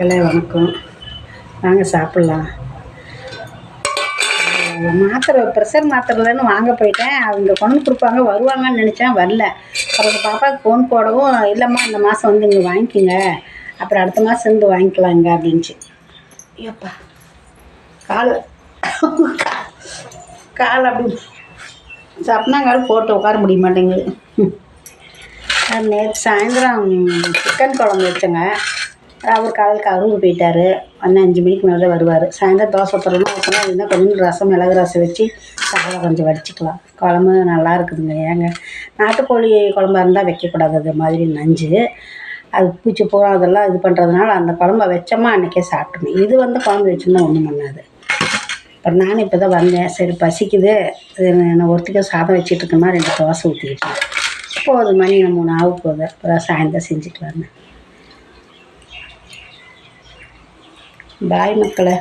மக்களே வணக்கம். வாங்க சாப்பிட்லாம். மாத்திரை ப்ரெஷர் மாத்திரைலன்னு வாங்க போயிட்டேன். அவங்க கொண்டு கொடுப்பாங்க. வருவாங்கன்னு நினச்சேன். வரல. அப்புறம் பாப்பாவுக்கு ஃபோன் போடவும் இல்லைம்மா இந்த மாதம் வந்து இங்கே வாங்கிக்கோங்க. அப்புறம் அடுத்த மாதம் இருந்து வாங்கிக்கலாம் இங்கே அப்படின்ச்சு ஐயோப்பா. கால் கால் அப்படி சாப்பிட்னாங்க. போட்டு உட்கார முடிய மாட்டேங்குது. நேற்று சாயந்தரம் சிக்கன் குழம்பு வச்சேங்க. அவர் காலையில் கரும்பு போயிட்டார். அண்ணன் அஞ்சு மணிக்கு மேலே தான் வருவார். சாயந்தரம் தோசை ஊற்றுறோம்னா ஊற்றினா கொஞ்சம் ரசம் மிளகு ரசம் வச்சு சாதம் கொஞ்சம் வடிச்சிக்கலாம். குழம்பு நல்லா இருக்குதுங்க. ஏங்க நாட்டுக்கோழி குழம்பா இருந்தால் வைக்கக்கூடாது. அது மாதிரி நஞ்சு. அது பூச்சி பூரா அதெல்லாம் இது பண்ணுறதுனால அந்த குழம்ப வச்சோமா அன்றைக்கே சாப்பிட்டணும். இது வந்து குழம்பு வச்சுருந்தா ஒன்றும் பண்ணாது. அப்புறம் நானும் இப்போ தான் வந்தேன். சரி பசிக்குது. நான் ஒருத்திக்க சாதம் வச்சுட்டு இருக்கேன்னா ரெண்டு தோசை ஊற்றிக்கிட்டேன் போகுது மணி மூணு ஆகு போகுது. அப்புறம் சாயந்தரம் செஞ்சுக்கலான்னு பாய் மக்களை.